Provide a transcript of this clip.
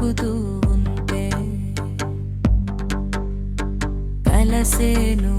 వెతుకుతూ ఉంటే కలసేను